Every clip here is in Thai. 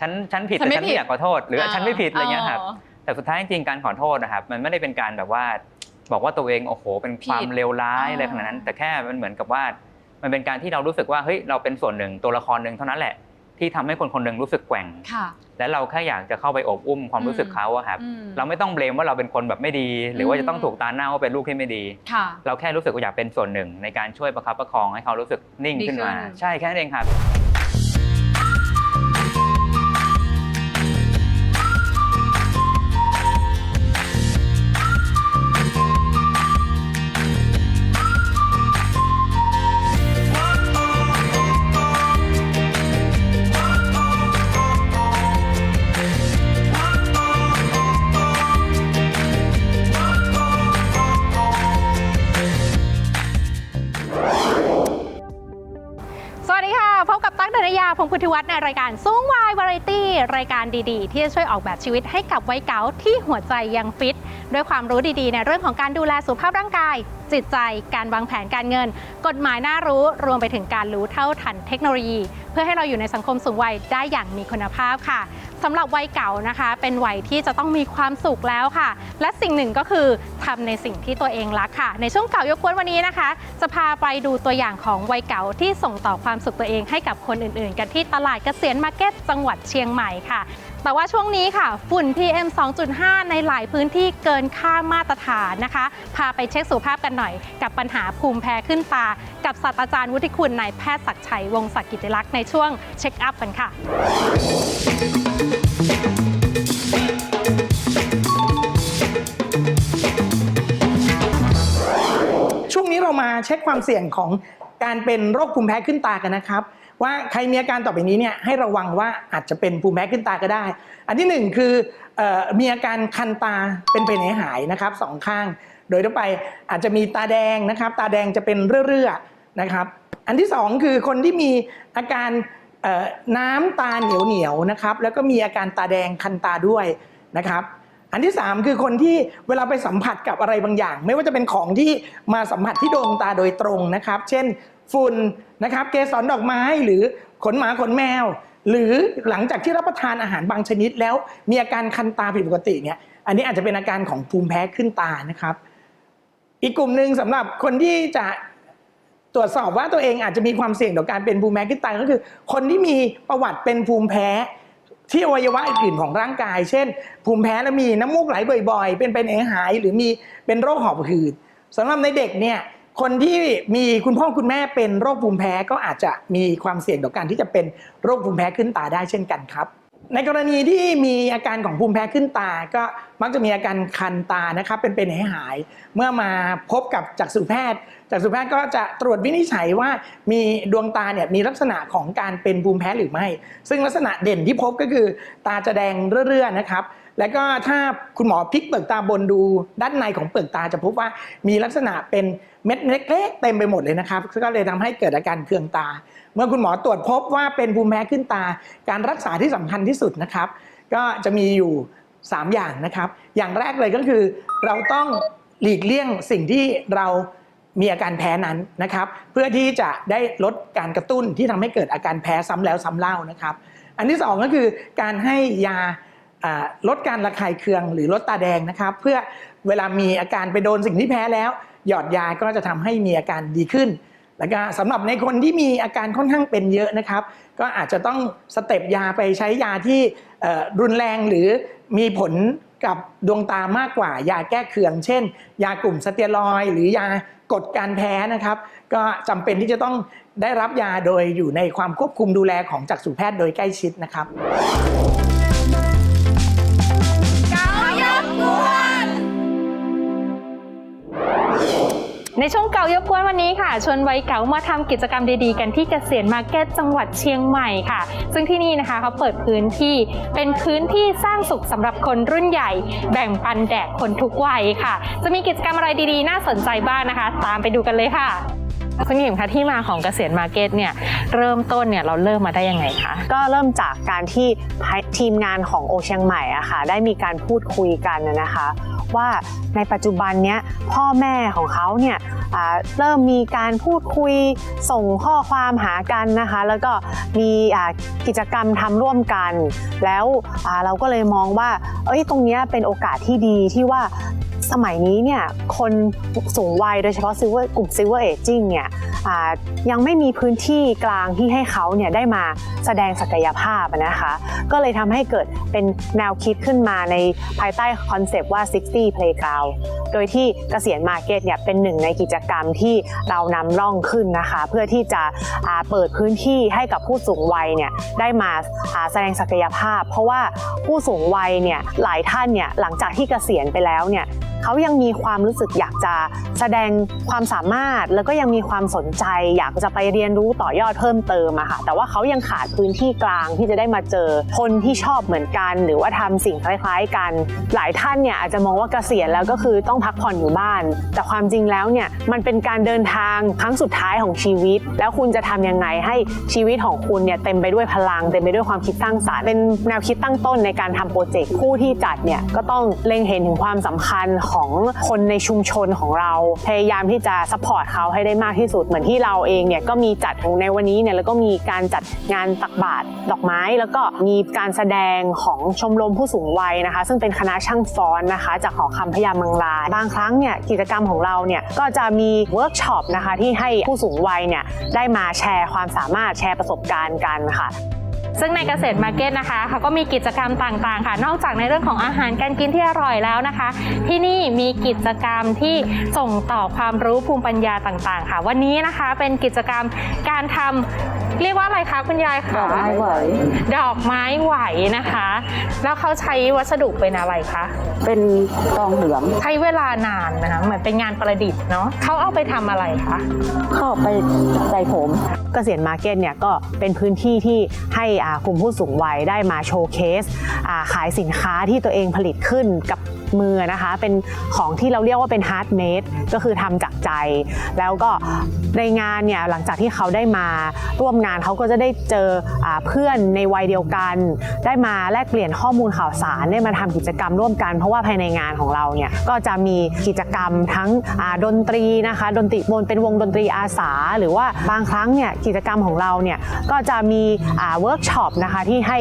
ฉันฉันผิดฉันแต่ไม่ฉันผิไม่ดอยากขอโทษ หรืออาฉันไม่ผิดอะไรเงี้ยครับอ๋อแต่สุดท้ายจริงๆการขอโทษนะครับ มันไม่ได้เป็นการแบบว่าบอกว่าตัวเองโอ้โหเป็นความผิดเลวร้ายอ่าอะไรขนาดนั้นแต่แค่มันเหมือนกับว่า มันเป็นการที่เรารู้สึกว่าเฮ้ยเราเป็นส่วนหนึ่งตัวละครหนึ่งเท่านั้นแหละที่ทำให้คนคนหนึ่งรู้สึกแกว่ง ค่ะ และเราแค่อยากจะเข้าไปโอบอุ้มความรู้สึกเขาอะครับ อืม เราไม่ต้องเบลมว่าเราเป็นคนแบบไม่ดี หรือว่าจะต้องถูกตาหน้าว่าเป็นลูกที่ไม่ดี ค่ะ เราแค่รู้สึกว่าอยากเป็นส่วนหนึ่ง ในการช่วยประคับประคองให้เขารู้สึกนิ่งดีขึ้นมาขึ้นใช่แค่นั้นเองครับ พงพุทธิวัฒน์ในรายการซุ้งวายวาไรตี้ รายการดีๆ ที่จะช่วยออกแบบชีวิตให้กับวัยเก๋าที่หัวใจยังฟิต ด้วยความรู้ดีๆ ในเรื่องของการดูแลสุขภาพร่างกาย จิตใจ การวางแผนการเงิน กฎหมายน่ารู้รวมไปถึงการรู้เท่าทันเทคโนโลยี เพื่อให้เราอยู่ในสังคมสูงวัยได้อย่างมีคุณภาพค่ะสำหรับวัยเก่านะคะ เป็นวัยที่จะต้องมีความสุขแล้วค่ะ และสิ่งหนึ่งก็คือทำในสิ่งที่ตัวเองรักค่ะ ในช่วงเก่ายกกวนวันนี้นะคะ จะพาไปดูตัวอย่างของวัยเก่าที่ส่งต่อความสุขตัวเองให้กับคนอื่นๆ กันที่ตลาดเกษียณมาร์เก็ตจังหวัดเชียงใหม่ค่ะ แต่ว่าช่วงนี้ค่ะ ฝุ่น PM 2.5 ในหลายพื้นที่เกินค่ามาตรฐานนะคะ พาไปเช็คสุขภาพกันหน่อย กับปัญหาภูมิแพ้ขึ้นตา กับศาสตราจารย์วุฒิคุณนายแพทย์ศักชัยวงศ์ศักดิ์กิติลักษณ์ในช่วงเช็คอัพกันค่ะช่วงนี้เรามาเช็คความเสี่ยงของ การเป็นโรคภูมิแพ้ขึ้นตากันนะครับ ว่าใครมีอาการต่อไปนี้เนี่ยให้ระวังว่าอาจจะเป็นภูมิแพ้ขึ้นตาก็ได้ อันที่หนึ่งคือออมีอาการคันตาเป็นไปไหนหายนะครับสองข้าง โดยทั่วไปอาจจะมีตาแดงนะครับ ตาแดงจะเป็นเรื่อๆนะครับ อันที่สองคือคนที่มีอาการน้ำตาเหนียวเหนียวนะครับ แล้วก็มีอาการตาแดงคันตาด้วยนะครับ อันที่ 3 คือคนที่เวลาไปสัมผัสกับอะไรบางอย่าง ไม่ว่าจะเป็นของที่มาสัมผัสที่ดวงตาโดยตรงนะครับ เช่นฝุ่นนะครับเกสรดอกไม้หรือขนหมาขนแมว หรือหลังจากที่รับประทานอาหารบางชนิดแล้วมีอาการคันตาผิดปกติเนี่ยอันนี้อาจจะเป็นอาการของภูมิแพ้ขึ้นตานะครับ อีกกลุ่มหนึ่งสำหรับคนที่จะตรวจสอบว่าตัวเองอาจจะมีความเสี่ยงต่อการเป็นภูมิแพ้ขึ้นตาก็คือ คนที่มีประวัติเป็นภูมิแพ้ ที่อวัยวะอื่นๆของร่างกาย เช่น ภูมิแพ้แล้วมีน้ำมูกไหลบ่อยๆ เป็นเป็นเอหายหรือมีเป็นโรคหอบหืดสำหรับในเด็กเนี่ยคนที่มีคุณพ่อคุณแม่เป็นโรคภูมิแพ้ก็อาจจะมีความเสี่ยงต่อการที่จะเป็นโรคภูมิแพ้ขึ้นตาได้เช่นกันครับ ในกรณีที่มีอาการของภูมิแพ้ขึ้นตา ก็มักจะมีอาการคันตานะครับเป็นเป็นหายเมื่อมาพบกับจักษุแพทย์จักษุแพทย์ก็จะตรวจวินิจฉัยว่ามีดวงตาเนี่ยมีลักษณะของการเป็นภูมิแพ้หรือไม่ ซึ่งลักษณะเด่นที่พบก็คือ ตาจะแดงเรื่อๆนะครับ แล้วก็ถ้าคุณหมอพลิกเปลือกตาบนดูด้านในของเปลือกตาจะพบว่ามีลักษณะเป็นเม็ดเล็กๆเต็มไปหมดเลยนะครับก็เลยทำให้เกิดอาการเคืองตา เมื่อคุณหมอตรวจพบว่าเป็นภูมิแพ้ขึ้นตา การรักษาที่สำคัญที่สุดนะครับ ก็จะมีอยู่ 3 อย่างนะครับ อย่างแรกเลยก็คือ เราต้องหลีกเลี่ยงสิ่งที่เรามีอาการแพ้นั้นนะครับ เพื่อที่จะได้ลดการกระตุ้นที่ทำให้เกิดอาการแพ้ซ้ำแล้วซ้ำเล่านะครับ อันที่สองก็คือการให้ยา ลดการระคายเคืองหรือลดตาแดงนะครับ เพื่อเวลามีอาการไปโดนสิ่งที่แพ้แล้ว หยอดยาก็จะทำให้มีอาการดีขึ้น แล้วก็สำหรับในคนที่มีอาการค่อนข้างเป็นเยอะนะครับ ก็อาจจะต้องสเต็ปยาไปใช้ยาที่รุนแรงหรือมีผลกับดวงตามากกว่ายาแก้เคือง เช่น ยากลุ่มสเตียรอย หรือยากดการแพ้นะครับ ก็จำเป็นที่จะต้องได้รับยาโดยอยู่ในความควบคุมดูแลของจักษุแพทย์โดยใกล้ชิดนะครับ ในช่วงเก่ายกกวนวันนี้ค่ะชวนวัยเก๋ามาทำกิจกรรมดีๆ กันที่เกษียณมาร์เก็ตจังหวัดเชียงใหม่ค่ะ ซึ่งที่นี่นะคะเขาเปิดพื้นที่เป็นพื้นที่สร้างสุขสำหรับคนรุ่นใหญ่ แบ่งปันแดกคนทุกวัยค่ะ จะมีกิจกรรมอะไรดีๆ น่าสนใจบ้างนะคะ ตามไปดูกันเลยค่ะ คุณหญิงคะที่มาของเกษตรมาร์เก็ตเนี่ยเริ่มต้นเนี่ยเราเริ่มมาได้ยังไงคะก็เริ่มจากการที่ทีมงานของโอเชียงใหม่อะค่ะได้มีการพูดคุยกันนะคะ ว่าในปัจจุบันเนี้ยพ่อแม่ของเขาเนี่ยเริ่มมีการพูดคุยส่งข้อความหากันนะคะ แล้วก็มีกิจกรรมทำร่วมกัน แล้วเราก็เลยมองว่าเอ้ยตรงเนี้ยเป็นโอกาสที่ดีที่ว่า สมัยนี้เนี่ยคนสูงวัยโดยเฉพาะซิลเวอร์กลุ่มซิลเวอร์เอจิ้งเนี่ยยังไม่มีพื้นที่กลางที่ให้เขาเนี่ยได้มาแสดงศักยภาพนะคะ ก็เลยทำให้เกิดเป็นแนวคิดขึ้นมาในภายใต้คอนเซปต์ว่า 60 Playground โดยที่เกษียณมาร์เก็ตเนี่ยเป็นหนึ่งในกิจกรรมที่เรานำร่องขึ้นนะคะ เพื่อที่จะเปิดพื้นที่ให้กับผู้สูงวัยเนี่ยได้มาอ่าแสดงศักยภาพ เพราะว่าผู้สูงวัยเนี่ยหลายท่านเนี่ยหลังจากที่เกษียณไปแล้วเนี่ยเขายังมีความรู้สึกอยากจะแสดงความสามารถ แล้วก็ยังมีความสนใจ อยากจะไปเรียนรู้ต่อยอดเพิ่มเติมอะค่ะ แต่ว่าเขายังขาดพื้นที่กลางที่จะได้มาเจอคนที่ชอบเหมือนกัน หรือว่าทำสิ่งคล้ายๆกัน หลายท่านเนี่ยอาจจะมองว่าเกษียณแล้วก็คือต้องพักผ่อนอยู่บ้าน แต่ความจริงแล้วเนี่ยมันเป็นการเดินทางครั้งสุดท้ายของชีวิต แล้วคุณจะทำยังไงให้ชีวิตของคุณเนี่ยเต็มไปด้วยพลังเต็มไปด้วยความคิดสร้างสรรค์เป็นแนวคิดตั้งต้นในการทำโปรเจกต์ผู้ที่จัดเนี่ยก็ต้องเล็งเห็นถึงความสำคัญของคนในชุมชนของเราพยายามที่จะซัพพอร์ตเขาให้ได้มากที่สุด เหมือนที่เราเองเนี่ยก็มีจัดในวันนี้เนี่ยแล้วก็มีการจัดงานตักบาตรดอกไม้ แล้วก็มีการแสดงของชมรมผู้สูงวัยนะคะ ซึ่งเป็นคณะช่างฟ้อนนะคะ จากหอคำพยาเมังลายบางครั้งเนี่ยกิจกรรมของเราเนี่ยก็จะมีเวิร์กช็อปนะคะที่ให้ผู้สูงวัยเนี่ยได้มาแชร์ความสามารถแชร์ประสบการณ์กันค่ะ ซึ่งในเกษตรมาร์เก็ตนะคะเขาก็มีกิจกรรมต่างๆ ค่ะ นอกจากในเรื่องของอาหารการกินที่อร่อยแล้วนะคะ ที่นี่มีกิจกรรมที่ส่งต่อความรู้ภูมิปัญญาต่างๆ ค่ะ วันนี้นะคะเป็นกิจกรรมการทำเรียกว่าอะไรคะคุณยายคะดอกไม้ไหวดอกไม้ไหวนะคะ แล้วเขาใช้วัสดุเป็นอะไรคะเป็นทองเหลืองใช้เวลานานนะคะเหมือนเป็นงานประดิษฐ์เนาะเขาเอาไปทำอะไรคะเข้าไปใส่ผมเกษียณมาร์เก็ตเนี่ยก็เป็นพื้นที่ที่ให้อ่ากลุ่มผู้สูงวัยได้มาโชว์เคสขายสินค้าที่ตัวเองผลิตขึ้นกับ มือนะคะ เป็นของที่เราเรียกว่าเป็นฮาร์ดเมดก็คือทำจากใจ แล้วก็ในงานเนี่ยหลังจากที่เขาได้มาร่วมงานเขาก็จะได้เจออเพื่อนในวัยเดียวกัน ได้มาแลกเปลี่ยนข้อมูลข่าวสารได้มาทำกิจกรรมร่วมกัน เพราะว่าภายในงานของเราเนี่ยก็จะมีกิจกรรมทั้งดนตรีนะคะ ดนตรีบนเป็นวงดนตรีอาสา หรือว่าบางครั้งเนี่ยกิจกรรมของเราเนี่ยก็จะมีเวิร์กช็อปนะคะที่ให้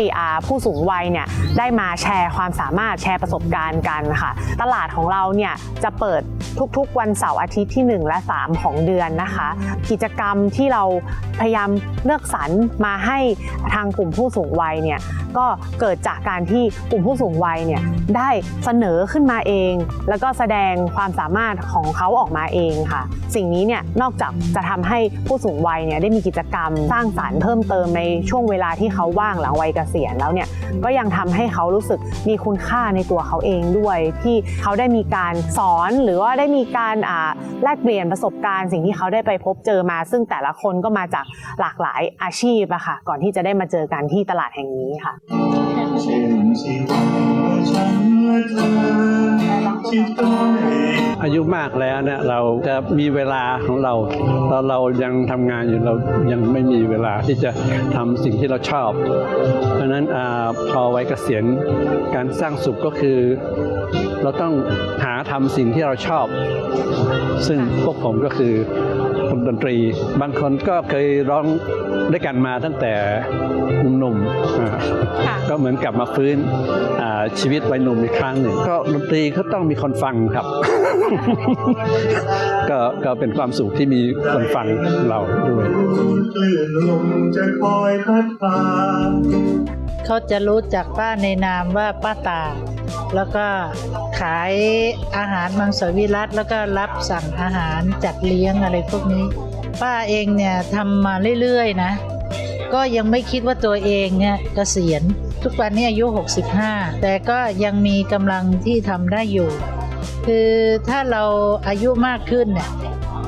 ผู้สูงวัยเนี่ยได้มาแชร์ความสามารถแชร์ประสบการณ์กันค่ะ ตลาดของเราเนี่ยจะเปิดทุกๆ วันเสาร์อาทิตย์ที่ 1 และ 3 ของเดือนนะคะ กิจกรรมที่เราพยายามเลือกสรรมาให้ทางกลุ่มผู้สูงวัยเนี่ยก็เกิดจากการที่กลุ่มผู้สูงวัยเนี่ยได้เสนอขึ้นมาเอง แล้วก็แสดงความสามารถของเขาออกมาเองค่ะ สิ่งนี้เนี่ยนอกจากจะทำให้ผู้สูงวัยเนี่ยได้มีกิจกรรมสร้างสารรค์เพิ่มเติมในช่วงเวลาที่เขาว่างหลังวัยเกษียณแล้วเนี่ยก็ยังทำให้เขารู้สึกมีคุณค่าในตัวเขาเองด้วยที่เขาได้มีการสอนหรือว่าได้มีการแลกเปลี่ยนประสบการณ์สิ่งที่เขาได้ไปพบเจอมา ซึ่งแต่ละคนก็มาจากหลากหลายอาชีพอะค่ะ ก่อนที่จะได้มาเจอกันที่ตลาดแห่งนี้ค่ะ อายุมากแล้วเนี่ยเราจะมีเวลาของเราตอนเรายังทำงานอยู่เรายังไม่มีเวลาที่จะทำสิ่งที่เราชอบ เพราะฉะนั้นอพอไวัยเกษียณการสร้างสุขก็คือ เราต้องหาทำสิ่งที่เราชอบ ซึ่งพวกผมก็คือ คนดนตรี บางคนก็เคยร้องด้วยกันมาตั้งแต่หนุ่มๆอ่าค่ะก็เหมือนกลับมาฟื้นอ่าชีวิตวัยหนุ่มอีกครั้งหนึ่งก็ดนตรีเขาต้องมีคนฟังครับ ก็ก็เป็นความสุขที่มีคนฟังเราด้วยคลื่นลมจะคอยพัดพาเขาจะรู้จักป้าในนามว่าป้าตา แล้วก็ขายอาหารมังสวิรัตแล้วก็รับสั่งอาหารจัดเลี้ยงอะไรพวกนี้ ป้าเองเนี่ยทำมาเรื่อยๆนะ ก็ยังไม่คิดว่าตัวเองเนี่ยเกษียณทุกวันนี้อายุ 65 แต่ก็ยังมีกำลังที่ทำได้อยู่ คือถ้าเราอายุมากขึ้นเนี่ย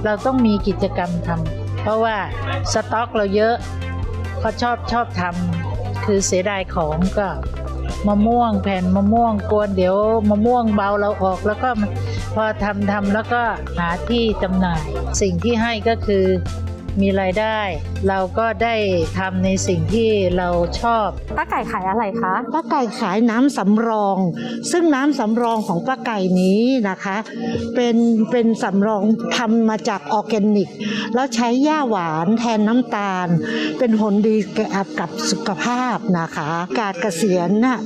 เราต้องมีกิจกรรมทำเพราะว่าสต็อกเราเยอะเขาชอบชอบทำคือเสียดายของก็ มะม่วงแผ่นมะม่วงกวนเดี๋ยวมะม่วงเบาเราออกแล้วก็พออทำทำแล้วก็หาที่จำหน่าย สิ่งที่ให้ก็คือ มีรายได้ เราก็ได้ทำในสิ่งที่เราชอบ ป้าไก่ขายอะไรคะ ป้าไก่ขายน้ำสำรอง ซึ่งน้ำสำรองของป้าไก่นี้นะคะ เป็นเป็นสำรองทำมาจากออร์แกนิก แล้วใช้หญ้าหวานแทนน้ำตาล เป็นผลดีกับสุขภาพนะคะการเกษียณน่ะ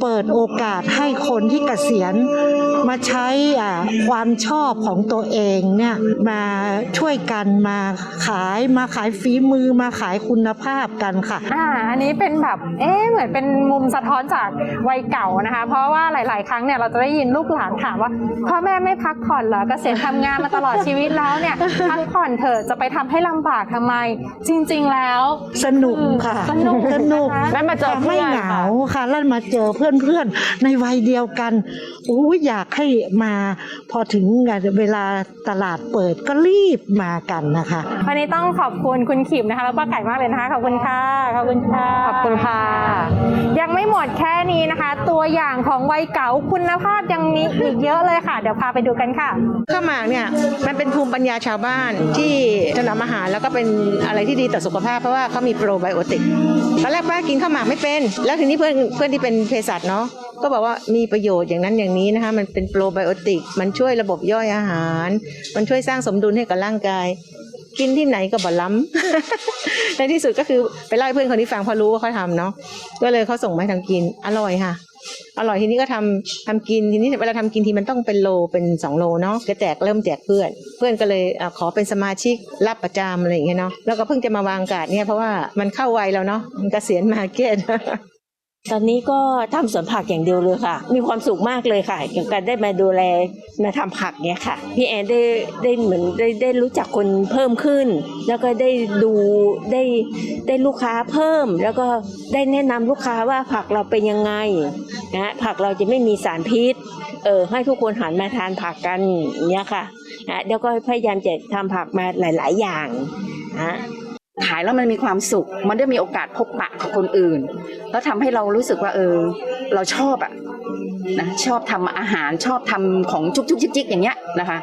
เปิดโอกาสให้คนที่เกษียณมาใช้อ่าความชอบของตัวเองเนี่ยมาช่วยกันมาขายมาขายฝีมือมาขายคุณภาพกันค่ะ อ่า อันนี้เป็นแบบ เอ๊ะเหมือนเป็นมุมสะท้อนจากวัยเก่านะคะ เพราะว่าหลาย ๆ ครั้งเนี่ยเราจะได้ยินลูกหลานถามว่าพ่อแม่ไม่พักผ่อนเหรอเกษียณทำงานมาตลอดชีวิตแล้วเนี่ยพักผ่อนเถอะจะไปทำให้ลำบากทำไม จริง ๆ แล้ว สนุกค่ะสนุกสนุกนะคะได้มาเจอเพื่ไม่อนเหงาค่ะแล้วมาเจอเพื่อน ๆ ในวัยเดียวกันอู้ยอยากให้มาพอถึงเวลาตลาดเปิดก็รีบมากันนะคะวันนี้ต้องขอบคุณคุณขิมนะคะ แล้วป้าไก่มากเลยนะคะขอบคุณค่ะขอบคุณค่ะขอบคุณค่ะ ยังไม่หมดแค่นี้นะคะ ตัวอย่างของวัยเก๋าคุณภาพยังมีอีกเยอะเลยค่ะ เดี๋ยวพาไปดูกันค่ะข้าวหมากเนี่ยมันเป็นภูมิปัญญาชาวบ้านที่ถนอมอาหารแล้วก็เป็นอะไรที่ดีต่อสุขภาพเพราะว่าเขามีโปรไบโอติกตอนแรกป้ากินข้าวหมากไม่เป็น แล้วทีนี้เพื่อนเพื่อนที่เป็นเภสัชเนาะก็บอกว่ามีประโยชน์อย่างนั้นอย่างนี้นะคะมันเป็นโปรไบโอติกมันช่วยระบบย่อยอาหาร มันช่วยสร้างสมดุลให้กับร่างกาย กินที่ไหนก็บ่ล้ำในที่สุดก็คือไปเล่าให้เพื่อนคนนี้ฟังเพอรู้ว่าเขาทำเนาะก็เลยเขาส่งมาให้ทำกินอร่อยค่ะอร่อยทีนี้ก็ทำทำกินทีนี้เวลาทำกินทีมันต้องเป็นโลเป็นสองโลเนาะก็แจกเริ่มแจกเพื่อน เพื่อนก็เลยอขอเป็นสมาชิกรับประจำอะไรอย่างเงี้ยเนาะแล้วก็เพิ่งจะมาวางกาดเนี่ยเพราะว่ามันเข้าวัยแล้วเนาะมันเกษียณมาเก็ต ตอนนี้ก็ทำสวนผักอย่างเดียวเลยค่ะ มีความสุขมากเลยค่ะเกี่ยวกับได้มาดูแลมาทำผักเนี่ยค่ะ พี่แอนได้ได้เหมือนได้ได้รู้จักคนเพิ่มขึ้น แล้วก็ได้ดูได้ได้ลูกค้าเพิ่ม แล้วก็ได้แนะนำลูกค้าว่าผักเราเป็นยังไงนะผักเราจะไม่มีสารพิษ เออให้ทุกคนหันมาทานผักกันเนี่ยค่ะนะแล้วก็พยายามจะทำผักมาหลาย ๆ อย่างนะ ขายแล้วมันมีความสุข มันได้มีโอกาสพบปะกับคนอื่น แล้วทำให้เรารู้สึกว่าเออ เราชอบอะนะชอบทำอาหารชอบทำของจุกจุกจิกจิกอย่างเงี้ยนะคะ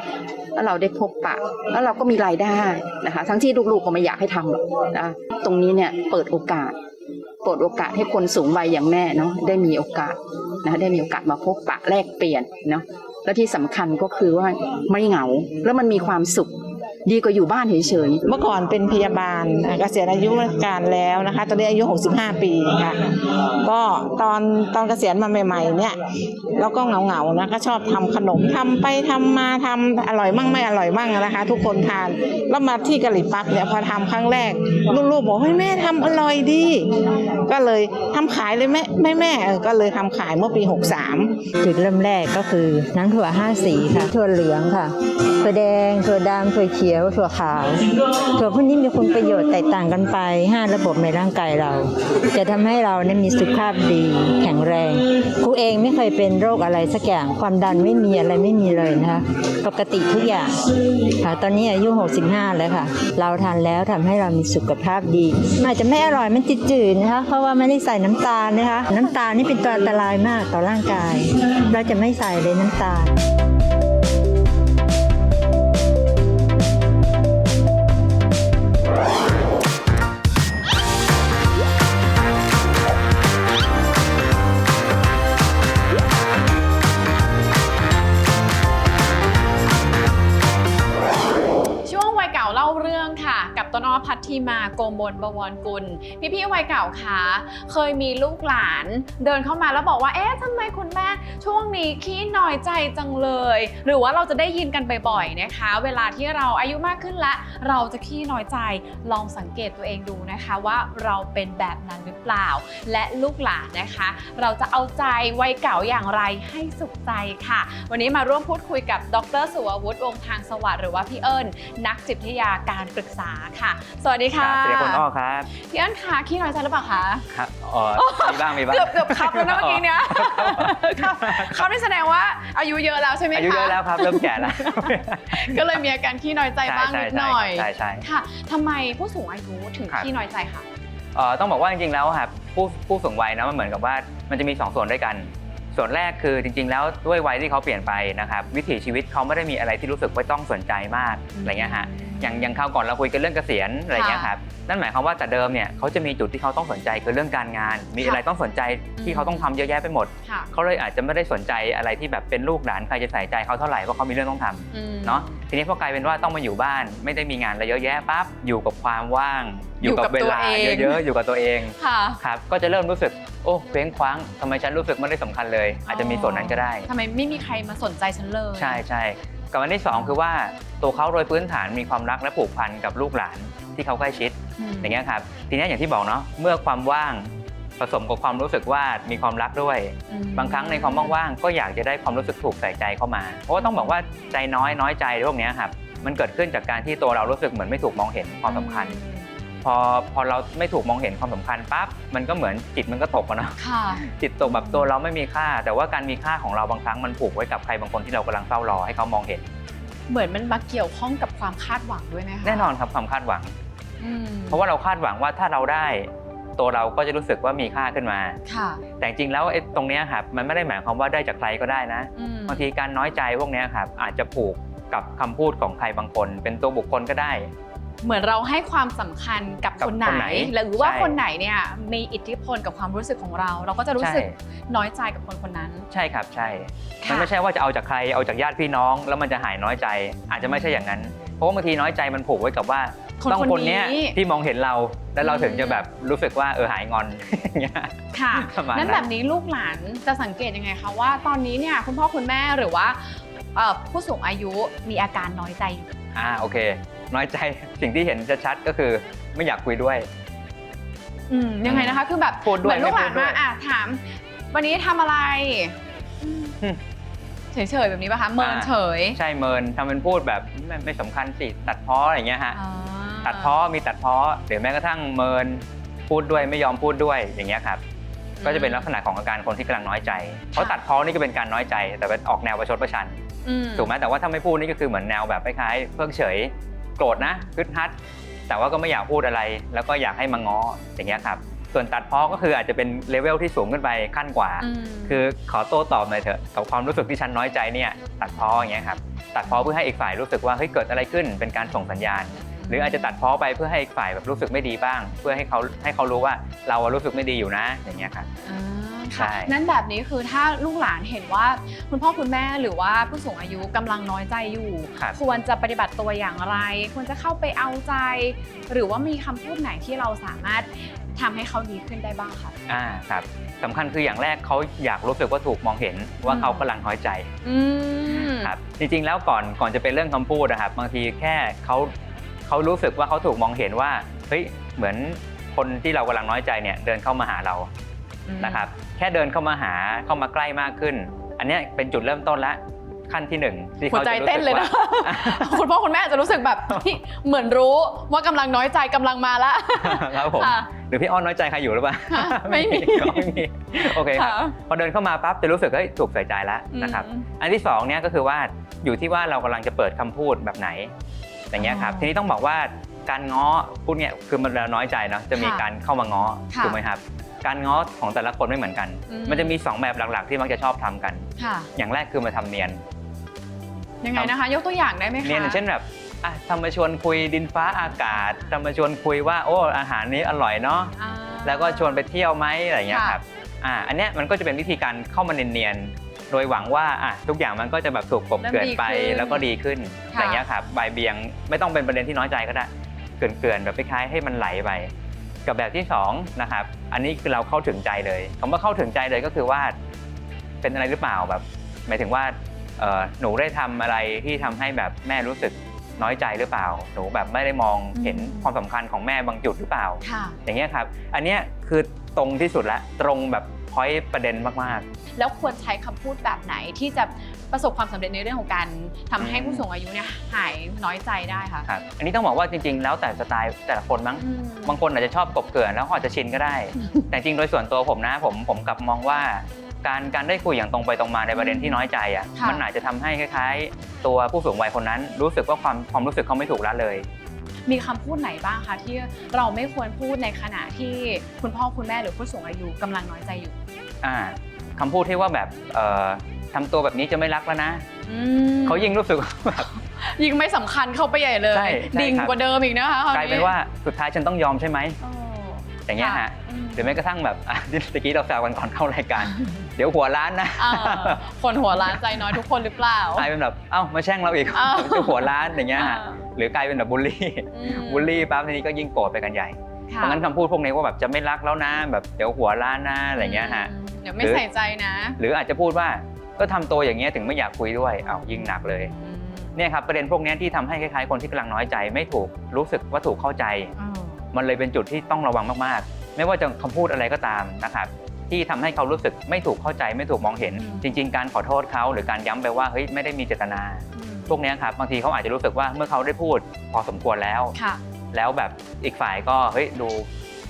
แล้วเราได้พบปะ แล้วเราก็มีรายได้นะคะ ทั้งที่ลูกๆก็ไม่อยากให้ทำหรอกนะตรงนี้เนี่ยเปิดโอกาสเปิดโอกาสให้คนสูงวัยอย่างแม่เนาะได้มีโอกาสนะได้มีโอกาสมาพบปะแลกเปลี่ยนเนาะและที่สำคัญก็คือว่าไม่เหงา แล้วมันมีความสุข ดีกว่าอยู่บ้านเฉยๆ เมื่อก่อนเป็นพยาบาลอะเกษียณอายุราชการแล้วนะคะตอนนี้อายุ 65 ปีค่ะก็ตอนตอนเกษียณมาใหม่ๆเนี่ยเราก็เหงาๆนะก็ชอบทำขนมทำไปทำมาทำอร่อยมั่งไม่อร่อยมั่งนะคะ ทุกคนทานแล้วมาที่กะหรี่ปั๊บเนี่ยพอทำครั้งแรกลูกๆบอกเฮ้ยแม่ทำอร่อยดี ก็เลยทำขายเลยแม่แม่แม่เออก็เลยทำขายเมื่อปี 63 จุดเริ่มแรกก็คือน้ำถั่วห้าสีค่ะถั่วเหลืองค่ะถั่วแดงถั่วดำถั่วเขียวถั่วขาว ถั่วพวกนี้มีคุณประโยชน์แตกต่างกันไป 5 ระบบในร่างกายเรา จะทำให้เราเนี่ยมีสุขภาพดี แข็งแรงครูเองไม่เคยเป็นโรคอะไรสักอย่าง ความดันไม่มีอะไรไม่มีเลยนะคะปกติทุกอย่างค่ะตอนนี้อายุ 65 แล้วค่ะ เราทานแล้วทำให้เรามีสุขภาพดีอาจจะไม่อร่อยมันจืดๆนะคะ เพราะว่าไม่ได้ใส่น้ำตาลนะคะ น้ำตาลนี่เป็นตัวอันตรายมากต่อร่างกาย เราจะไม่ใส่เลยน้ำตาล มาโกมลบวรกุล พี่ๆวัยเก่าคะเคยมีลูกหลานเดินเข้ามาแล้วบอกว่าเอ๊ะทำไมคุณแม่ช่วงนี้ขี้น้อยใจจังเลย หรือว่าเราจะได้ยินกันบ่อยๆนะคะ เวลาที่เราอายุมากขึ้นแล้วเราจะขี้น้อยใจลองสังเกตตัวเองดูนะคะว่าเราเป็นแบบนั้นหรือเปล่า และลูกหลานนะคะ เราจะเอาใจวัยเก่าอย่างไรให้สุขใจค่ะ วันนี้มาร่วมพูดคุยกับดรสุวัวุฒิวงศ์ทางสวัสดิ์หรือว่าพี่เอิญนักจิตวิทยาการปรึกษาค่ะ สวัสดีครัค่ะบเสียคนอ้อครับพี่เอิญค่ะขี้น้อยใจหรือเปล่าคะครับอ๋อมีบ้างมีบ้างเกือบเกือบครับแล้วนะเมื่อกี้เนี้ยครับครับนี่แสดงว่าอายุเยอะแล้วใช่ไหมคะอายุเยอะแล้วครับเริ่มแก่แล้วก็เลยมีอาการขี้น้อยใจบ้างนิดหน่อยใช่ใช่ค่ะทำไมผู้สูงอายุถึงครับขี้น้อยใจคะเอ่อต้องบอกว่าจริงๆแล้วครับผู้ผู้สูงวัยนะมันเหมือนกับว่ามันจะมีสองส่วนด้วยกัน ส่วนแรกคือจริง ๆ แล้วด้วยวัยที่เขาเปลี่ยนไปนะครับวิถีชีวิตเขาไม่ได้มีอะไรที่รู้สึกว่าต้องสนใจมากอืมอะไรเงี้ยฮะ อย่างอย่างคราวก่อนเราคุยกันเรื่องเกษียณอะไรเงี้ยค่ะครับนั่นหมายความว่าแต่เดิมเนี่ยเขาจะมีจุดที่เขาต้องสนใจคือเรื่องการงาน มีอะไรต้องสนใจที่เขาต้องทำเยอะแยะไปหมดค่ะเขาเลยอาจจะไม่ได้สนใจอะไรที่แบบเป็นลูกหลานใครจะใส่ใจเขาเท่าไหร่เพราะเขามีเรื่องต้องทำอืมเนาะทีนี้พอกลายเป็นว่าต้องมาอยู่บ้าน ไม่ได้มีงานอะไรเยอะแยะปั๊บอยู่กับความว่าง อยู่กับเวลาอยู่กับตัวเองเยอะๆอยู่กับตัวเองค่ะครับก็จะเริ่มรู้สึกโอ้เคว้งคว้างทำไมฉันรู้สึกไม่ได้สำคัญเลย อาจจะมีส่วนนั้นก็ได้ทำไมไม่มีใครมาสนใจฉันเลย ใช่ใช่ กับอันที่สองคือว่าตัวเขาโดยพื้นฐานมีความรักและผูกพันกับลูกหลานที่เขาใกล้ชิดอืมอย่างเงี้ยครับทีนี้อย่างที่บอกเนาะเมื่อความว่างผสมกับความรู้สึกว่ามีความรักด้วยอืมบางครั้งในความว่างๆก็อยากจะได้ความรู้สึกถูกใส่ใจเข้ามา เพราะว่าต้องบอกว่าใจน้อยน้อยใจพวกเนี้ยครับมันเกิดขึ้นจากการที่ตัวเรารู้สึกเหมือนไม่ถูกมองเห็นความสำคัญ พอพอเราไม่ถูกมองเห็นความสำคัญปั๊บมันก็เหมือนจิตมันก็ตกอะเนาะค่ะจิตตกแบบตัวเราไม่มีค่า แต่ว่าการมีค่าของเราบางครั้งมันผูกไว้กับใครบางคนที่เรากำลังเฝ้ารอให้เขามองเห็น เหมือนมันมาเกี่ยวข้องกับความคาดหวังด้วยไหมคะแน่นอนครับความคาดหวังอืมเพราะว่าเราคาดหวังว่าถ้าเราได้ตัวเราก็จะรู้สึกว่ามีค่าขึ้นมาค่ะแต่จริงๆแล้วไอ้ตรงเนี้ยครับมันไม่ได้หมายความว่าได้จากใครก็ได้นะอืมบางทีการน้อยใจพวกเนี้ยครับอาจจะผูกกับคำพูดของใครบางคน เป็นตัวบุคคลก็ได้ เหมือนเราให้ความสำคัญกับกับคนไหนคนไหน หรือว่าใช่คนไหนเนี่ยมีอิทธิพลกับความรู้สึกของเรา เราก็จะรู้สึกใช่น้อยใจกับคนคนนั้น ใช่ครับใช่ค่ะมันไม่ใช่ว่าจะเอาจากใครเอาจากญาติพี่น้อง แล้วมันจะหายน้อยใจ อาจจะไม่ใช่อย่างนั้น เพราะว่าบางทีน้อยใจมันผูกไว้กับว่าคนต้องคนคนเนี้ยนี้ที่มองเห็นเราแล้วเราอืมถึงจะแบบรู้สึกว่าเออหายงอนอย่างเงี้ยค่ะประมาณนั้นนั้นแบบนี้ลูกหลานจะสังเกตยังไงคะว่าตอนนี้เนี่ยคุณพ่อคุณแม่หรือว่าเอ่อผู้สูงอายุมีอาการน้อยใจอยู่อ่าโอเค น้อยใจสิ่งที่เห็นชัดๆก็คือไม่อยากคุยด้วย อืมยังไงนะคะ คือแบบพูดด้วยเหมือนลูกหลานไม่พูดด้มาวยอะถาม วันนี้ทำอะไรอืมเฉยๆแบบนี้ป่ะคะเมินเฉยใช่เมินทำเป็นพูดแบบไม่ไม่สำคัญสิตัดพ้ออะไรอย่างเงี้ยฮะ อ่าตัดพ้อมีตัดพ้อหรือแม้กระทั่งเมินพูดด้วยไม่ยอมพูดด้วยอย่างเงี้ยครับ ก็จะเป็นลักษณะของอาการคนที่กำลังน้อยใจ เพราะตัดพ้อนี่ก็เป็นการน้อยใจ แต่เป็นออกแนวประชดประชัน อืมถูกไหมแต่ว่าถ้าไม่พูดนี่ก็คือเหมือนแนวแบบคล้ายๆเพิกเฉย โกรธนะคึดฮัด แต่ว่าก็ไม่อยากพูดอะไร แล้วก็อยากให้มาง้ออย่างเงี้ยครับ ส่วนตัดพ้อก็คืออาจจะเป็นเลเวลที่สูงขึ้นไปขั้นกว่าอืมคือขอโต้ตอบหน่อยเถอะกับความรู้สึกที่ฉันน้อยใจเนี่ยตัดพ้ออย่างเงี้ยครับตัดพ้อเพื่อให้อีกฝ่ายรู้สึกว่าเฮ้ยเกิดอะไรขึ้นเป็นการส่งสัญญาณ หรืออาจจะตัดพ้อไปเพื่อให้อีกฝ่ายแบบรู้สึกไม่ดีบ้าง เพื่อให้เขาให้เขารู้ว่าเราอะรู้สึกไม่ดีอยู่นะอย่างเงี้ยครับ อ่าใช่ค่ะนั้นแบบนี้คือถ้าลูกหลานเห็นว่าคุณพ่อคุณแม่หรือว่าผู้สูงอายุกำลังน้อยใจอยู่ ครับ ควรจะปฏิบัติตัวอย่างไร ควรจะเข้าไปเอาใจ หรือว่ามีคำพูดไหนที่เราสามารถทำให้เขาดีขึ้นได้บ้างคะอ่าครับสำคัญคืออย่างแรกเขาอยากรู้สึกว่าถูกมองเห็นว่าอืมเขากำลังน้อยใจอืมครับจริงๆแล้วก่อนก่อนจะเป็นเรื่องคำพูดนะครับบางทีแค่เขาเขารู้สึกว่าเขาถูกมองเห็นว่าเฮ้ยเหมือนคนที่เรากำลังน้อยใจเนี่ยเดินเข้ามาหาเรา นะครับแค่เดินเข้ามาหาเข้ามาใกล้มากขึ้น อันเนี้ยเป็นจุดเริ่มต้นละขั้นที่หนึ่งที่หัวเขาใจจะรู้เต้นสึกเลยว่านะคุณพ่อคุณแม่อาจจะรู้สึกแบบที่เหมือนรู้ว่ากำลังน้อยใจกำลังมาละครับผมค่ะหรือพี่อ้อนน้อยใจใครอยู่หรือเปล่าฮะไม่มีก็ไม่มีโอเคครับค่ะพอเดินเข้ามาปั๊บจะรู้สึกเฮ้ยถูกใส่ใจแล้วนะครับอืมอันที่สองเนี่ยก็คือว่าอยู่ที่ว่าเรากำลังจะเปิดคำพูดแบบไหน อย่างเงี้ยครับอ๋อทีนี้ต้องบอกว่าการง้อพูดเนี่ยคือมันเราน้อยใจเนาะจะมีค่ะการเข้ามาง้อค่ะถูกไหมครับ การง้อของแต่ละคนไม่เหมือนกัน อืม มันจะมีสองแบบหลักๆ ที่มักจะชอบทำกัน ค่ะ อย่างแรกคือมาทำเนียน ยังไงนะคะ ยกตัวอย่างได้ไหมคะ เนียนอย่างเช่นแบบอะทำมาชวนคุยดินฟ้าอากาศทำมาชวนคุยว่า โอ้อาหารนี้อร่อยเนาะ อ่า แล้วก็ชวนไปเที่ยวไหมอะไรอย่างเงี้ยค่ะครับ อ่า อันเนี้ยมันก็จะเป็นวิธีการเข้ามาเนียนๆ โดยหวังว่าอะทุกอย่างมันก็จะแบบถูกกลบเกลื่อนไปแล้วก็ดีขึ้นอะไรอย่างเงี้ยครับ บายเบียงไม่ต้องเป็นประเด็นที่น้อยใจก็ได้ เกลื่อนๆแบบคล้ายๆให้มันไหลไป กับแบบที่สองนะครับอันนี้คือเราเข้าถึงใจเลยคำว่าเข้าถึงใจเลยก็คือว่าเป็นอะไรหรือเปล่าแบบหมายถึงว่าเอ่อหนูได้ทำอะไรที่ทำให้แบบแม่รู้สึกน้อยใจหรือเปล่า หนูแบบไม่ได้มองเห็นความสำคัญของแม่บางจุดหรือเปล่าค่ะอย่างเงี้ยครับ อันเนี้ยคือตรงที่สุดละตรงแบบพอยต์ประเด็นมากแล้วควรใช้คำพูดแบบไหนที่จะ ประสบความสำเร็จในเรื่องของการทำให้อืมผู้สูงอายุเนี่ยหายน้อยใจได้ค่ะๆครับอันนี้ต้องบอกว่าจริง ๆ แล้วแต่สไตล์แต่ละคนมั้ง อืม บางคนอาจจะชอบกบเกลื่อนแล้วเขาอาจจะชินก็ได้ แต่จริงโดยส่วนตัวผมนะผมผมกลับมองว่า การการได้คุยอย่างตรงไปตรงมาในประเด็นที่น้อยใจอะค่ะ มันอาจจะทำให้คล้ายๆ ตัวผู้สูงวัยคนนั้น รู้สึกว่าความความรู้สึกเขาไม่ถูกละเลย มีคำพูดไหนบ้างคะที่เราไม่ควรพูดในขณะที่คุณพ่อคุณแม่หรือผู้สูงอายุกำลังน้อยใจอยู่ อ่าคำพูดที่ว่าแบบเอ่อ ทำตัวแบบนี้จะไม่รักแล้วนะอืมเขายิ่งรู้สึกว่าแบบ ยิ่งไม่สำคัญเข้าไปใหญ่เลย ใช่ใช่ดิ่งครับ กว่าเดิมอีกนะคะครกลายเป็นว่าสุดท้ายฉันต้องยอมใช่ไหมโอ้อย่างเงี้ยค่ะฮะอืม หรือแม้กระทั่งแบบอะที่ตะกี้เราแซวกันก่อนเข้ารายการ เดี๋ยวหัวร้านนะอ่าคนหัวล้านใจน้อยทุกคนหรือเปล่า กลายเป็นแบบเอ้ามาแช่งเราอีกอ้าวจะหัวร้านอย่างเงี้ยฮะอ่าหรือกลายเป็นแบบบูลลี่อืมบูลลี่ปั๊บทีนี้ก็ยิ่งโกรธไปกันใหญ่ เพค่ะราะงั้นคำพูดพวกนี้ว่าแบบจะไม่รักแล้วนะแบบเดี๋ยวหัวร้านนะอะไรเงี้ยฮะอืมเดี๋ยวไม่ใส่ใจนะ หรืออาจจะพูดว่า ก็ทำตัวอย่างเงี้ยถึงไม่อยากคุยด้วยอ้าวยิ่งหนักเลยอืมเนี่ยครับประเด็นพวกเนี้ยที่ทำให้คล้ายๆ คนที่กำลังน้อยใจ ไม่ถูกรู้สึกว่าถูกเข้าใจอ้าวมันเลยเป็นจุดที่ต้องระวังมากๆ ไม่ว่าจะคำพูดอะไรก็ตามนะครับที่ทำให้เขารู้สึกไม่ถูกเข้าใจไม่ถูกมองเห็น จริง ๆ การขอโทษเขาหรือการย้ำไปว่าเฮ้ยไม่ได้มีเจตนาอืมพวกเนี้ยครับบางทีเขาอาจจะรู้สึกว่าเมื่อเขาได้พูดพอสมควรแล้วค่ะแล้วแบบอีกฝ่ายก็เฮ้ยดู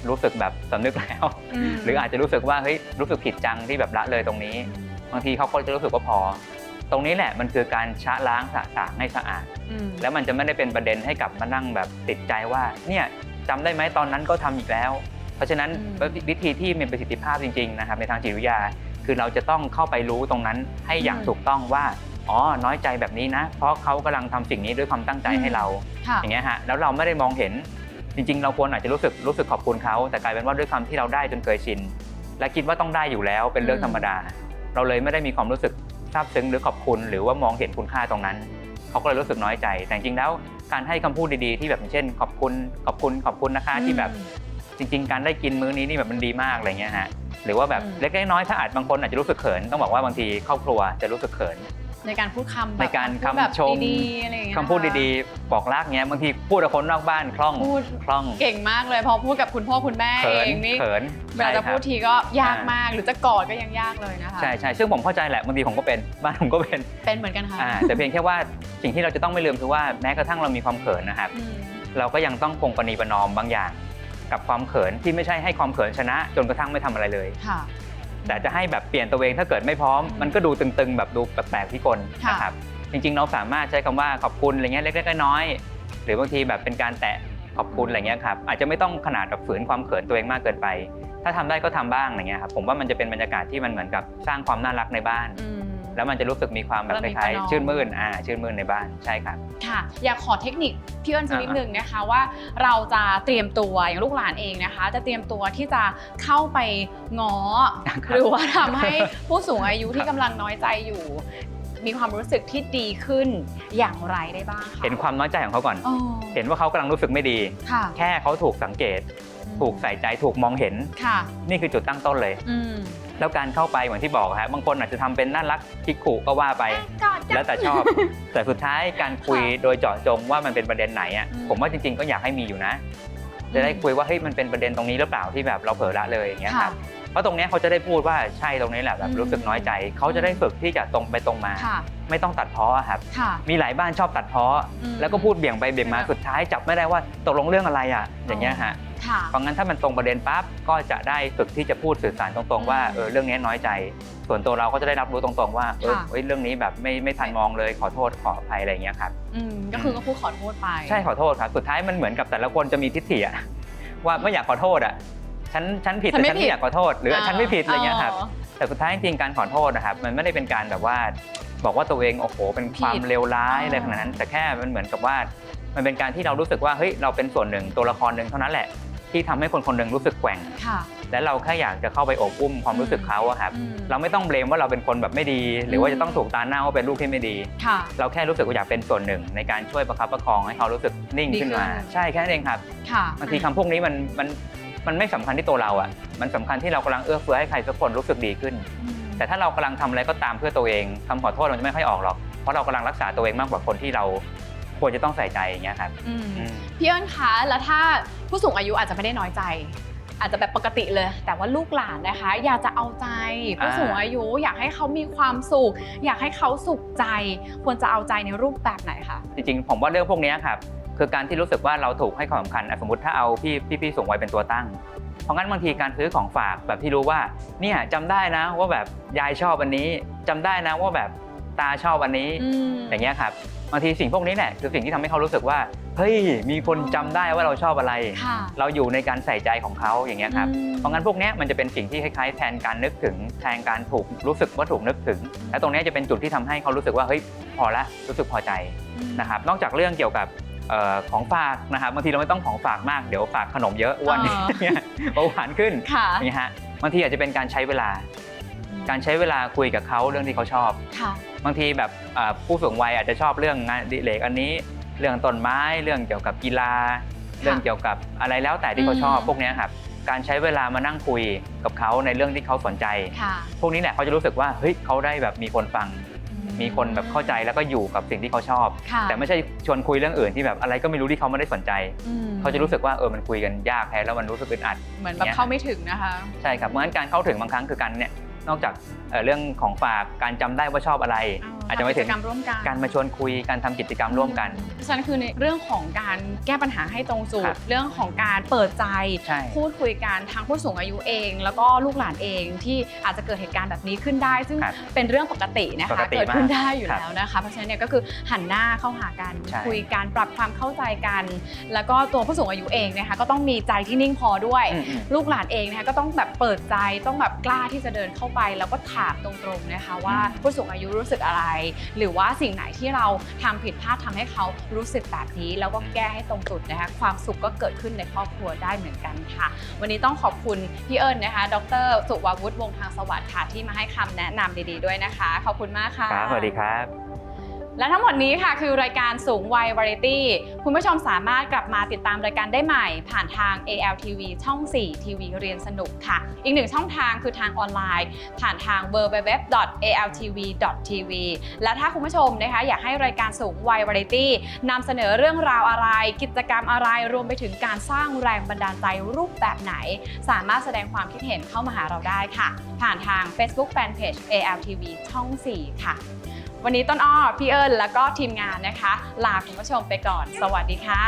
รู้สึกแบบสำนึกแล้วมหรืออาจจะรู้สึกว่าเฮ้ยรู้สึกผิดจังที่แบบละเลยตรงนี้ บางทีเขาก็จะรู้สึกว่าพอ ตรงนี้แหละมันคือการชะล้างสะสางให้สะอาดอืมแล้วมันจะไม่ได้เป็นประเด็นให้กลับมานั่งแบบติดใจว่า เนี่ยจำได้ไหมตอนนั้นก็ทำอีกแล้ว เพราะฉะนั้นอืมวิธีที่มีประสิทธิภาพจริงๆนะครับในทางจิตวิทยา คือเราจะต้องเข้าไปรู้ตรงนั้นให้อย่างอืมถูกต้องว่าอ๋อ น้อยใจแบบนี้นะ เพราะเขากำลังทำสิ่งนี้ด้วยความตั้งใจให้เราค่ะอย่างเงี้ยฮะ แล้วเราไม่ได้มองเห็น จริง ๆ เราควรอาจจะรู้สึกรู้สึกขอบคุณเขา แต่กลายเป็นว่าด้วยคำที่เราได้จนเคยชิน และคิดว่าต้องได้อยู่แล้วเป็นเรื่องอืมธรรมดา เราเลยไม่ได้มีความรู้สึกซาบซึ้งหรือขอบคุณหรือว่ามองเห็นคุณค่าตรงนั้น เขาก็เลยรู้สึกน้อยใจ แต่จริงๆแล้วการให้คำพูดดีๆที่แบบอย่างเช่น ขอบคุณขอบคุณขอบคุณนะคะที่แบบจริง ๆ การได้กินมื้อนี้นี่แบบมันดีมากอะไรเงี้ยฮะหรือว่าแบบอืมเล็กๆน้อยๆถ้าอาจบางคนอาจจะรู้สึกเขินต้องบอกว่าบางทีครอบครัวจะรู้สึกเขิน ในการพูดคำแบบในการพูดแบบคำชมดีๆอะไรอย่างเงี้ยคำพูดดีๆ บอกรักเงี้ยบางทีพูดกับคนนอกบ้านคล่องพูดคล่อง เก่งมากเลยพอพูดกับคุณพ่อคุณแม่เขินเองนี่เขินเวลาจะใช่ครับพูดทีก็ยากมากหรือจะกอดก็ยังยากเลยนะคะใช่ใช่ซึ่งผมเข้าใจแหละบางทีผมก็เป็นบ้านผมก็เป็นเป็นเหมือนกันค่ะอ่าแต่เพียงแค่ว่าสิ่งที่เราจะต้องไม่ลืมคือว่าแม้กระทั่งเรามีความเขินนะครับอืมเราก็ยังต้องคงประนีประนอมบางอย่าง กับความเขินที่ไม่ใช่ให้ความเขินชนะ จนกระทั่งไม่ทำอะไรเลยค่ะ แต่จะให้แบบเปลี่ยนตัวเองถ้าเกิดไม่พร้อมอืมมันก็ดูตึงๆ แบบดูแปลกๆที่คนค่ะนะครับจริงๆเราสามารถใช้คำว่าขอบคุณอะไรเงี้ยเล็กๆน้อยๆหรือบางทีแบบเป็นการแตะขอบคุณอะไรเงี้ยครับอาจจะไม่ต้องขนาดแบบฝืนความเขินตัวเองมากเกินไป ถ้าทำได้ก็ทำบ้างอะไรเงี้ยครับผมว่ามันจะเป็นบรรยากาศที่มันเหมือนกับสร้างความน่ารักในบ้านอืม แล้วมันจะรู้สึกมีความแบบประคนีล้ายประนอมๆชื่นมื่นอ่าชื่นมื่นในบ้านใช่ครับค่ะ อยากขอเทคนิคพี่เอิญสักนิดอ่าหนึ่งนะคะว่าเราจะเตรียมตัวอย่างลูกหลานเองนะคะ จะเตรียมตัวที่จะเข้าไปง้อหรือว่าทำให้ผู้สูงอายุที่กำลังน้อยใจอยู่มีความรู้สึกที่ดีขึ้นอย่างไรได้บ้างคะเห็นความน้อยใจของเขาก่อนอ๋อเห็นว่าเขากำลังรู้สึกไม่ดีค่ะแค่เขาถูกสังเกต ถูกใส่ใจถูกมองเห็นค่ะนี่คือจุดตั้งต้นเลยอืม แล้วการเข้าไปเหมือนที่บอกฮะบางคนอาจจะทำเป็นน่ารักคิกขู่ก็ว่าไปกอดจังแล้วแต่ชอบ แต่สุดท้ายการคุยโดยเจาะจงว่ามันเป็นประเด็นไหนอะอืมผมว่าจริง ๆ ก็อยากให้มีอยู่นะ จะได้คุยว่าเฮ้ยมันเป็นประเด็นตรงนี้หรือเปล่าที่แบบเราเผลอละเลยอย่างเงี้ยครับ เพราะตรงเนี้ยเขาจะได้พูดว่าใช่ตรงนี้แหละแบบรู้สึกน้อยใจ เขาจะได้ฝึกที่จะตรงไปตรงมา ค่ะ ไม่ต้องตัดพ้ออะครับ ค่ะ มีหลายบ้านชอบตัดพ้ออมแล้วก็พูดเบี่ยงไปเบี่ยงมาสุดท้ายจับไม่ได้ว่าตกลงเรื่องอะไรอะ อย่างเงี้ยฮะค่ะ เพราะงั้นถ้ามันตรงประเด็นปั๊บก็จะได้ฝึกที่จะพูดสื่อสารตรงๆว่าอืมเออเรื่องนี้น้อยใจ ส่วนตัวเราก็จะได้รับรู้ตรงๆว่าเออค่ะเฮ้ยเรื่องนี้แบบไม่ไม่ทันมองเลยขอโทษขออภัยอะไรอย่างเงี้ยครับ อืมก็คือก็พูดขอโทษไป ใช่ขอโทษครับ สุดท้ายมันเหมือนกับแต่ละคนจะมีทิฏฐิอะว่าไม่อยากขอโทษอะ ฉันฉันผิดฉันแต่ไม่ฉันผิดไม่อยากขอโทษ หรืออาฉันไม่ผิดอะไรเงี้ยครับอ๋อแต่สุดท้ายจริงๆการขอโทษนะครับ มันไม่ได้เป็นการแบบว่าบอกว่าตัวเองโอ้โหเป็นความผิดเลวร้ายอ๋อออะไรขนาดนั้น แต่แค่มันเหมือนกับว่า มันเป็นการที่เรารู้สึกว่าเฮ้ยเราเป็นส่วนหนึ่งตัวละครหนึ่งเท่านั้นแหละ ที่ทำให้คนคนหนึ่งรู้สึกแกว่ง ค่ะ และเราแค่อยากจะเข้าไปโอบอุ้มความรู้สึกเขาอะครับอืม เราไม่ต้องเบลมว่าเราเป็นคนแบบไม่ดี หรือว่าจะต้องถูกตาหน้าว่าเป็นลูกที่ไม่ดี ค่ะ เราแค่รู้สึกว่าอยากเป็นส่วนหนึ่ง ในการช่วยประคับประคองให้เขารู้สึกนิ่งดีขึ้นมาขึ้น ใช่แค่นั้นเองครับ ค่ะบางทีคำพวกนี้มันมัน มันไม่สำคัญที่ตัวเราอะ มันสำคัญที่เรากำลังเอื้อเฟื้อให้ใครสักคนรู้สึกดีขึ้นอืมแต่ถ้าเรากำลังทำอะไรก็ตามเพื่อตัวเองคำขอโทษมันจะไม่ค่อยออกหรอก เพราะเรากำลังรักษาตัวเองมากกว่าคนที่เราควรจะต้องใส่ใจอย่างเงี้ยครับอืมอืมพี่เอิญคะแล้วถ้าผู้สูงอายุอาจจะไม่ได้น้อยใจ อาจจะแบบปกติเลย แต่ว่าลูกหลานนะคะ อยากจะเอาใจผู้สูงอายุอยากให้เขามีความสุข อยากให้เขาสุขใจ ควรจะเอาใจในรูปแบบไหนคะจริงๆผมว่าเรื่องพวกเนี้ยครับ คือการที่รู้สึกว่าเราถูกให้ความสำคัญอะสมมติถ้าเอาพี่พี่พี่สูงวัยเป็นตัวตั้ง เพราะงั้นบางทีการซื้อของฝากแบบที่รู้ว่าเนี่ยจำได้นะว่าแบบยายชอบอันนี้จำได้นะว่าแบบตาชอบอันนี้อืมอย่างเงี้ยครับบางทีสิ่งพวกนี้แหละคือสิ่งที่ทำให้เขารู้สึกว่าเฮ้ยมีคนจำได้ว่าเราชอบอะไร ค่ะเราอยู่ในการใส่ใจของเขาอย่างเงี้ยครับอืมเพราะงั้นพวกเนี้ยมันจะเป็นสิ่งที่คล้ายๆแทนการนึกถึง แทนการถูกรู้สึกว่าถูกนึกถึง และตรงเนี้ยจะเป็นจุดที่ทำให้เขารู้สึกว่าเฮ้ยพอละรู้สึกพอใจนะครับ นอกจากเรื่องเกี่ยวกับ เอ่อของฝากนะครับบางทีเราไม่ต้องของฝากมากเดี๋ยวฝากขนมเยอะอ้วนอ๋อ เนี่ยเบาหวานขึ้นค่ะนี่ฮะบางทีอาจจะเป็นการใช้เวลา การใช้เวลาคุยกับเขาเรื่องที่เขาชอบ ค่ะ บางทีแบบเอ่อผู้สูงวัยอาจจะชอบเรื่องงานอดิเลกอันนี้ เรื่องต้นไม้เรื่องเกี่ยวกับกีฬา เรื่องเกี่ยวกับอะไรแล้วแต่ที่เขาชอบอืม พวกเนี้ยครับการใช้เวลามานั่งคุยกับเขาในเรื่องที่เขาสนใจ ค่ะ พวกนี้แหละเขาจะรู้สึกว่าเฮ้ยเขาได้แบบมีคนฟัง มีคนแบบเข้าใจแล้วก็อยู่กับสิ่งที่เขาชอบ ค่ะแต่ไม่ใช่ชวนคุยเรื่องอื่นที่แบบอะไรก็ไม่รู้ที่เขาไม่ได้สนใจ อืมเขาจะรู้สึกว่าเออมันคุยกันยากแท้แล้วมันรู้สึกอึดอัด เหมือนแบบเข้าไม่ถึงนะคะ ใช่ครับเพราะฉะนั้นการเข้าถึงบางครั้งคือการเนี่ย นอกจากเอ่อเรื่องของฝากการจำได้ว่าชอบอะไร อาจจะไม่ถึงทำกิจกรรมร่วมกัน การมาชวนคุยการทำกิจกรรมร่วมกัน เพราะฉะนั้นคือในเรื่องของการแก้ปัญหาให้ตรงจุครัดบ เรื่องของการเปิดใจ ใช่ พูดคุยกันทั้งผู้สูงอายุเอง แล้วก็ลูกหลานเองที่อาจจะเกิดเหตุการณ์แบบนี้ขึ้นได้ ซึ่งครับเป็นเรื่องปกตินะปคะกติเกิดขึ้นมากได้อยู่ครับแล้วนะคะ เพราะฉะนั้นเนี่ยก็คือหันหน้าเข้าหากันใช่คุยกันปรับความเข้าใจกัน แล้วก็ตัวผู้สูงอายุเองนะคะก็ต้องมีใจที่นิ่งพอด้วย อืมอืมลูกหลานเองนะคะก็ต้องแบบเปิดใจต้องแบบกล้าที่จะเดินเข้าไปแล้วก็ถามตรงๆนะคะว่าผู้สูงอายุรู้สึกอะไร หรือว่าสิ่งไหนที่เราทำผิดพลาดทำให้เขารู้สึกแบบนี้แล้วก็แก้ให้ตรงจุดนะคะความสุขก็เกิดขึ้นในครอบครัวได้เหมือนกันค่ะ วันนี้ต้องขอบคุณพี่เอิญนะคะ ดร สุวัวุฒิวงศ์ทางสวัสดิ์ค่ะที่มาให้คำแนะนำดีๆด้วยนะคะ ขอบคุณมากค่ะครับสวัสดีครับ และทั้งหมดนี้ค่ะคือรายการสูงวัยวาไรตี้ คุณผู้ชมสามารถกลับมาติดตามรายการได้ใหม่ ผ่านทาง ALTV ช่อง 4 ทีวีเรียนสนุกค่ะ อีกหนึ่งช่องทางคือทางออนไลน์ ผ่านทาง www.altv.tv และถ้าคุณผู้ชมนะคะอยากให้รายการสูงวัยวาไรตี้นำเสนอเรื่องราวอะไร กิจกรรมอะไรรวมไปถึงการสร้างแรงบันดาลใจรูปแบบไหน สามารถแสดงความคิดเห็นเข้ามาหาเราได้ค่ะ ผ่านทาง Facebook Fanpage ALTV ช่อง 4 ค่ะ วันนี้ต้นอ้อพี่เอิญแล้วก็ทีมงานนะคะ ลาคุณผู้ชมไปก่อน สวัสดีค่ะ